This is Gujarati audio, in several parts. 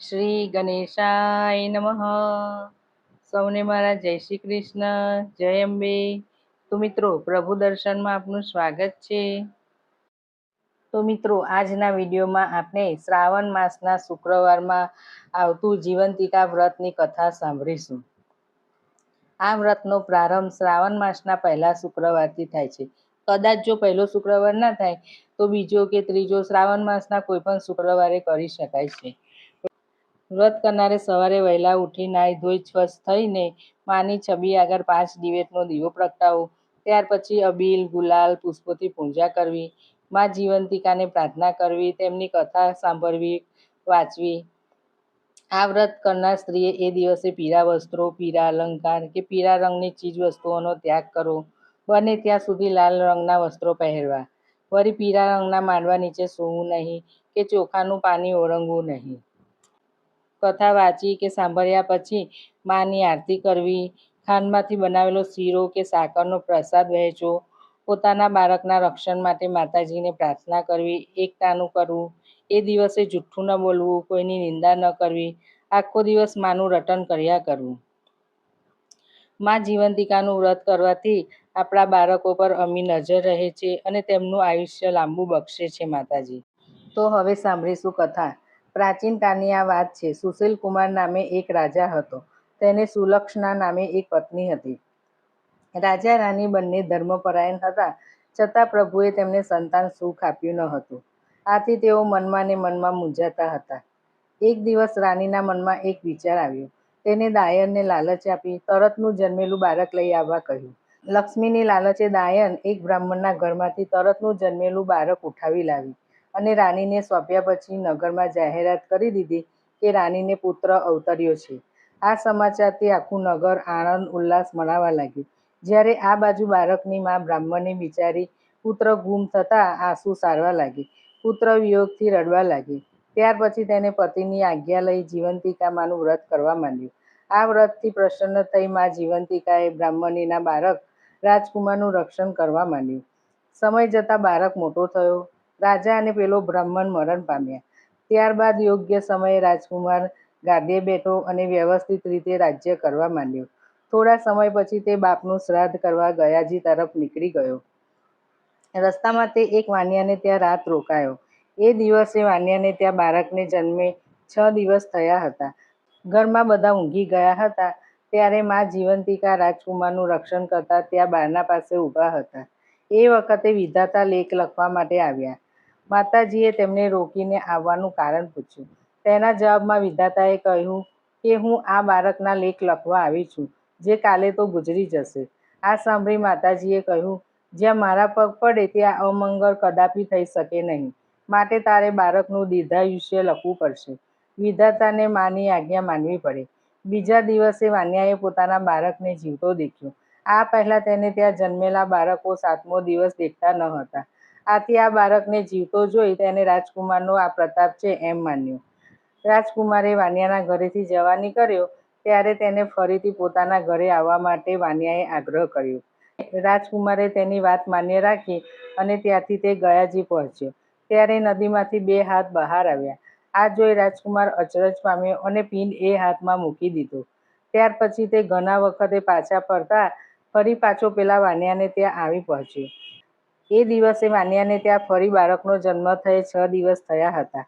શ્રી ગણેશાય નમઃ. સૌને મારા જય શ્રી કૃષ્ણ. જય અંબે. તો મિત્રો, પ્રભુ દર્શનમાં આપનું સ્વાગત છે. તો મિત્રો, આજના વિડીયોમાં આપણે શ્રાવણ માસના શુક્રવારમાં આવતું જીવંતિકા વ્રતની કથા સાંભળીશું. આ વ્રતનો પ્રારંભ શ્રાવણ માસના પહેલા શુક્રવારથી થાય છે. કદાચ જો પહેલો શુક્રવાર ના થાય, તો બીજો કે ત્રીજો શ્રાવણ માસના કોઈ પણ શુક્રવારે કરી શકાય છે. વ્રત કરનારે સવારે વહેલા ઉઠી નાહી ધોઈ સ્વચ્છ થઈને માની છબી આગળ પાંચ દિવેટનો દીવો પ્રગટાવો. ત્યાર પછી અબીલ, ગુલાલ, પુષ્પોથી પૂજા કરવી. મા જીવંતિકાને પ્રાર્થના કરવી, તેમની કથા સાંભળવી, વાંચવી. આ વ્રત કરનાર સ્ત્રીએ એ દિવસે પીળા વસ્ત્રો, પીળા અલંકાર કે પીળા રંગની ચીજ વસ્તુઓનો ત્યાગ કરવો. બને ત્યાં સુધી લાલ રંગના વસ્ત્રો પહેરવા. વળી પીળા રંગના માંડવા નીચે સૂવું નહીં કે ચોખાનું પાણી ઓળંગવું નહીં. કથા વાંચી કે સાંભળ્યા પછી માની આરતી કરવી, ખાંડમાંથી બનાવેલો શીરો કે સાકરનો પ્રસાદ વહેંચવો, પોતાના બાળકના રક્ષણ માટે માતાજીને પ્રાર્થના કરવી, એકતાનું કરવું, એ દિવસે જુઠ્ઠું ન બોલવું, કોઈની નિંદા ન કરવી, આખો દિવસ માનું રટન કર્યા કરવું. મા જીવંતિકાનું વ્રત કરવાથી આપણા બાળકો પર અમી નજર રહે છે અને તેમનું આયુષ્ય લાંબુ બક્ષે છે માતાજી. તો હવે સાંભળીશું કથા. પ્રાચીન કાળની આ વાત છે. સુશીલ કુમાર નામે એક રાજા હતો. તેને સુલક્ષણા નામે એક પત્ની હતી. રાજા રાની બંને ધર્મપરાયણ હતા. છતાં પ્રભુએ તેમને સંતાન સુખ આપ્યું ન હતું. આથી તેઓ મનમાં ને મનમાં મૂંઝાતા હતા. એક દિવસ રાણીના મનમાં એક વિચાર આવ્યો. તેને દાયનને લાલચ આપી તરતનું જન્મેલું બાળક લઈ આવવા કહ્યું. લક્ષ્મીની લાલચે દાયન એક બ્રાહ્મણના ઘરમાંથી તરતનું જન્મેલું બાળક ઉઠાવી લાવી. અને રાણીને સોંપ્યા પછી નગરમાં જાહેરાત કરી દીધી કે રાણીને પુત્ર અવતર્યો છે. આ સમાચારથી આખું નગર આનંદ ઉલ્લાસ મનાવા લાગ્યું. જ્યારે આ બાજુ બાળકની મા બ્રાહ્મણને બિચારી પુત્ર ગુમ થતાં આંસુ સારવા લાગી. પુત્ર વિયોગથી રડવા લાગી. ત્યાર પછી તેને પતિની આજ્ઞા લઈ જીવંતિકામાનું વ્રત કરવા માંડ્યું. આ વ્રતથી પ્રસન્ન થઈ મા જીવંતિકાએ બ્રાહ્મણીના બાળક રાજકુમારનું રક્ષણ કરવા માંડ્યું. સમય જતાં બાળક મોટો થયો. રાજા અને પેલો બ્રાહ્મણ મરણ પામ્યા. ત્યારબાદ યોગ્ય સમયે રાજકુમાર ગાદીએ બેઠો અને વ્યવસ્થિત રીતે રાજ્ય કરવા માંડ્યો. થોડા સમય પછી તે બાપનું શ્રાદ્ધ કરવા ગયાજી તરફ નીકળી ગયો. રસ્તામાં તે એક વાનિયાને ત્યાં રાત રોકાયો. એ દિવસે વાનિયાને ત્યાં બાળકને જન્મે છ દિવસ થયા હતા. ઘરમાં બધા ઊંઘી ગયા હતા. ત્યારે મા જીવંતિકા રાજકુમારનું રક્ષણ કરતા ત્યાં બારના પાસે ઊભા હતા. એ વખતે વિધાતા લેખ લખવા માટે આવ્યા. માતાજીએ તેમને રોકીને આવવાનું કારણ પૂછ્યું. તેના જવાબમાં વિધાતાએ કહ્યું કે, હું આ બાળકના લેખ લખવા આવી છું, જે કાલે તો ગુજરી જશે. આ સાંભળી માતાજીએ કહ્યું, જ્યાં મારા પગ પડે ત્યાં અમંગળ કદાપી થઈ શકે નહીં. માટે તારે બાળકનું દીર્ઘાયુષ્ય લખવું પડશે. વિધાતાને માની આજ્ઞા માનવી પડે. બીજા દિવસે વાન્યાએ પોતાના બાળકને જીવતો દેખ્યો. આ પહેલાં તેને ત્યાં જન્મેલા બાળકો સાતમો દિવસ દેખતા ન હતા. આથી આ બાળકને જીવતો જોઈ તેને રાજકુમારનો આ પ્રતાપ છે એમ માન્યું. રાજકુમારે વાનિયાના ઘરેથી જવા નીકળ્યો ત્યારે તેને ફરીથી પોતાના ઘરે આવવા માટે વાનિયાએ આગ્રહ કર્યો. રાજકુમારે તેની વાત માન્ય રાખી અને ત્યાંથી તે ગયાજી પહોંચ્યો. ત્યારે નદીમાંથી બે હાથ બહાર આવ્યા. આ જોઈ રાજકુમાર અચરજ પામ્યો અને પિંડ એ હાથમાં મૂકી દીધો. ત્યાર પછી તે ઘણા વખતે પાછા ફરતા, ફરી પાછો પેલા વાનિયાને ત્યાં આવી પહોંચ્યો. એ દિવસે માન્યાને ત્યાં ફરી બાળકનો જન્મ થયે છ દિવસ થયા હતા.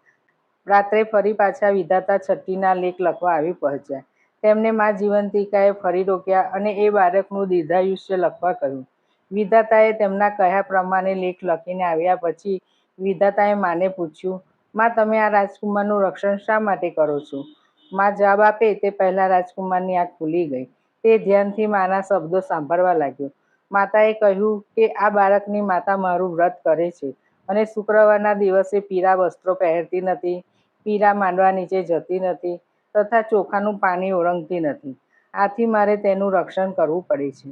રાત્રે ફરી પાછા વિધાતા છઠ્ઠીના લેખ લખવા આવી પહોંચ્યા. તેમને મા જીવંતિકાએ ફરી રોક્યા અને એ બાળકનું દીર્ઘાયુષ્ય લખવા કહ્યું. વિધાતાએ તેમના કહ્યા પ્રમાણે લેખ લખીને આવ્યા પછી વિધાતાએ માને પૂછ્યું, માં, તમે આ રાજકુમારનું રક્ષણ શા માટે કરો છો? માં જવાબ આપે, તે પહેલાં રાજકુમારની આંખ ખુલી ગઈ. તે ધ્યાનથી માના શબ્દો સાંભળવા લાગ્યો. માતાએ કહ્યું કે, આ બાળકની માતા મારું વ્રત કરે છે અને શુક્રવારના દિવસે પીળા વસ્ત્રો પહેરતી નથી, પીળા માંડવા નીચે જતી નથી તથા ચોખાનું પાણી ઓળંગતી નથી. આથી મારે તેનું રક્ષણ કરવું પડે છે.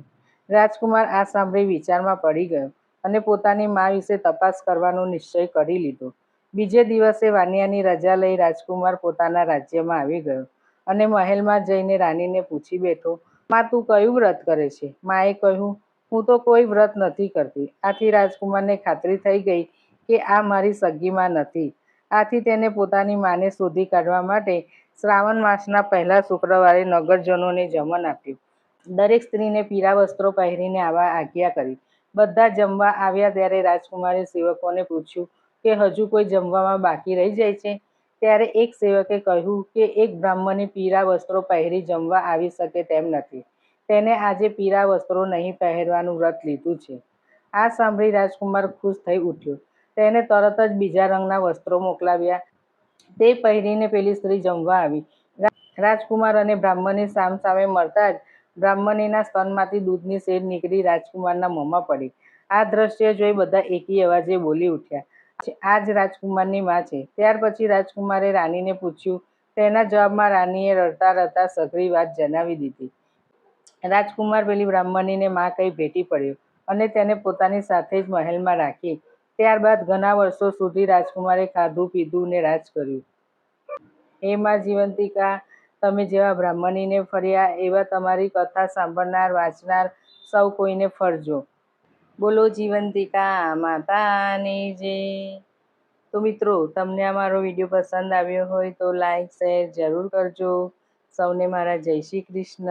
રાજકુમાર આ સાંભળી વિચારમાં પડી ગયો અને પોતાની મા વિશે તપાસ કરવાનો નિશ્ચય કરી લીધો. બીજે દિવસે વાનિયાની રજા લઈ રાજકુમાર પોતાના રાજ્યમાં આવી ગયો અને મહેલમાં જઈને રાણીને પૂછી બેઠો, માં, તું કયું વ્રત કરે છે? માએ કહ્યું હું તો કોઈ વ્રત નથી કરતી. આથી રાજકુમારને ખાતરી થઈ ગઈ કે આ મારી સગીમાં નથી. આથી તેને પોતાની માને શોધી કાઢવા માટે શ્રાવણ માસના પહેલા શુક્રવારે નગરજનોને જમણ આપ્યું. દરેક સ્ત્રીને પીળા વસ્ત્રો પહેરીને આવા આજ્ઞા કરી. બધા જમવા આવ્યા ત્યારે રાજકુમારે સેવકોને પૂછ્યું કે હજુ કોઈ જમવામાં બાકી રહી જાય છે? ત્યારે એક સેવકે કહ્યું કે એક બ્રાહ્મણે પીળા વસ્ત્રો પહેરી જમવા આવી શકે તેમ નથી. તેને આજે પીળા વસ્ત્રો નહીં પહેરવાનું વ્રત લીધું છે. આ સાંભળી રાજકુમાર ખુશ થઈ ઉઠ્યો. તેને તરત જ બીજા રંગના વસ્ત્રો મોકલાવ્યા. તે પહેરીને પેલી સ્ત્રી જમવા આવી. રાજકુમાર અને બ્રાહ્મણી સામસામે મળતા જ બ્રાહ્મણીના સ્તનમાંથી દૂધની સેર નીકળી રાજકુમારના મોંમાં પડી. આ દ્રશ્ય જોઈ બધા એકી અવાજે બોલી ઉઠ્યા. આ જ રાજકુમારની માં છે. ત્યાર પછી રાજકુમારે રાનીને પૂછ્યું. તેના જવાબમાં રાનીએ રડતા રડતા સઘળી વાત જણાવી દીધી. રાજકુમાર પેલી બ્રાહ્મણીને માં કઈ ભેટી પડ્યો અને તેને પોતાની સાથે જ મહેલમાં રાખી. ત્યારબાદ ઘણા વર્ષો સુધી રાજકુમારે ખાધું, પીધું ને રાજ કર્યું. હે માં જીવંતિકા, તમે જેવા બ્રાહ્મણીને ફર્યા એવા તમારી કથા સાંભળનાર, વાંચનાર સૌ કોઈને ફરજો. બોલો જીવંતિકા, માતાની જે. તો મિત્રો, તમને અમારો વીડિયો પસંદ આવ્યો હોય તો લાઈક, શેર જરૂર કરજો. સૌને મારા જય શ્રી કૃષ્ણ.